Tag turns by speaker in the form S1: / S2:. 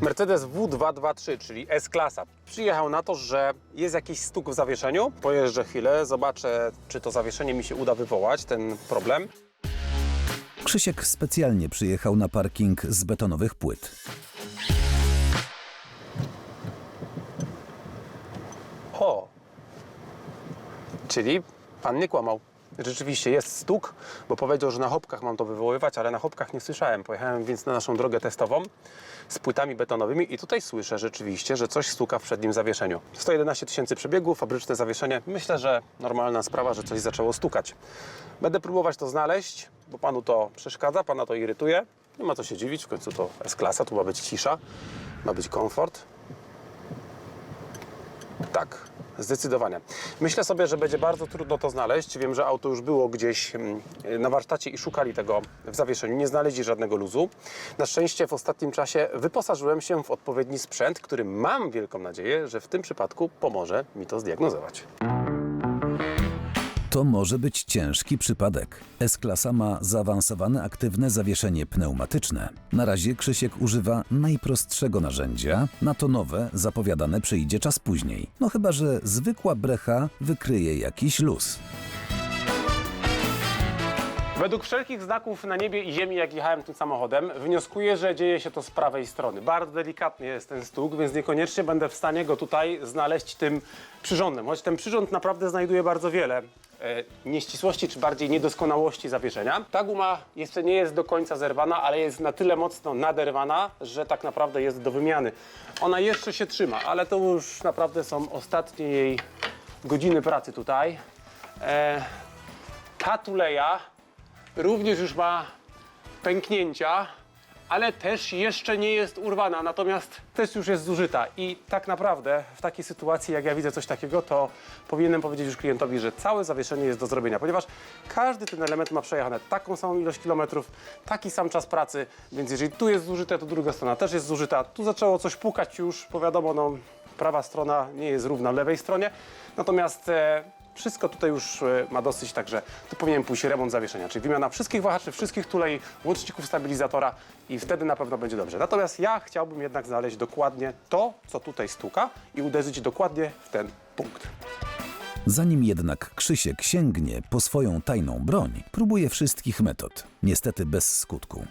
S1: Mercedes W223, czyli S-klasa, przyjechał na to, że jest jakiś stuk w zawieszeniu. Pojeżdżę chwilę, zobaczę, czy to zawieszenie mi się uda wywołać, ten problem.
S2: Krzysiek specjalnie przyjechał na parking z betonowych płyt.
S1: O! Czyli pan nie kłamał. Rzeczywiście jest stuk, bo powiedział, że na hopkach mam to wywoływać, ale na hopkach nie słyszałem. Pojechałem więc na naszą drogę testową z płytami betonowymi i tutaj słyszę rzeczywiście, że coś stuka w przednim zawieszeniu. 111 tysięcy przebiegów, fabryczne zawieszenie. Myślę, że normalna sprawa, że coś zaczęło stukać. Będę próbować to znaleźć, bo panu to przeszkadza, pana to irytuje. Nie ma co się dziwić, w końcu to S-klasa, tu ma być cisza, ma być komfort. Tak, zdecydowanie. Myślę sobie, że będzie bardzo trudno to znaleźć. Wiem, że auto już było gdzieś mm, na warsztacie i szukali tego w zawieszeniu. Nie znaleźli żadnego luzu. Na szczęście w ostatnim czasie wyposażyłem się w odpowiedni sprzęt, który mam wielką nadzieję, że w tym przypadku pomoże mi to zdiagnozować.
S2: To może być ciężki przypadek. S-klasa ma zaawansowane aktywne zawieszenie pneumatyczne. Na razie Krzysiek używa najprostszego narzędzia, na to nowe zapowiadane przyjdzie czas później. No chyba, że zwykła brecha wykryje jakiś luz.
S1: Według wszelkich znaków na niebie i ziemi, jak jechałem tym samochodem, wnioskuję, że dzieje się to z prawej strony. Bardzo delikatny jest ten stuk, więc niekoniecznie będę w stanie go tutaj znaleźć tym przyrządem. Choć ten przyrząd naprawdę znajduje bardzo wiele nieścisłości, czy bardziej niedoskonałości zawieszenia. Ta guma jeszcze nie jest do końca zerwana, ale jest na tyle mocno naderwana, że tak naprawdę jest do wymiany. Ona jeszcze się trzyma, ale to już naprawdę są ostatnie jej godziny pracy tutaj. E, ta tuleja również już ma pęknięcia, ale też jeszcze nie jest urwana, natomiast też już jest zużyta. I tak naprawdę w takiej sytuacji, jak ja widzę coś takiego, to powinienem powiedzieć już klientowi, że całe zawieszenie jest do zrobienia, ponieważ każdy ten element ma przejechane taką samą ilość kilometrów, taki sam czas pracy, więc jeżeli tu jest zużyte, to druga strona też jest zużyta. Tu zaczęło coś pukać już, bo wiadomo, no, prawa strona nie jest równa lewej stronie, natomiast e, wszystko tutaj już e, ma dosyć, także tu powinien pójść remont zawieszenia, czyli wymiana wszystkich wahaczy, wszystkich tulei, łączników stabilizatora i wtedy na pewno będzie dobrze. Natomiast ja chciałbym jednak znaleźć dokładnie to, co tutaj stuka i uderzyć dokładnie w ten punkt.
S2: Zanim jednak Krzysiek sięgnie po swoją tajną broń, próbuje wszystkich metod, niestety bez skutku.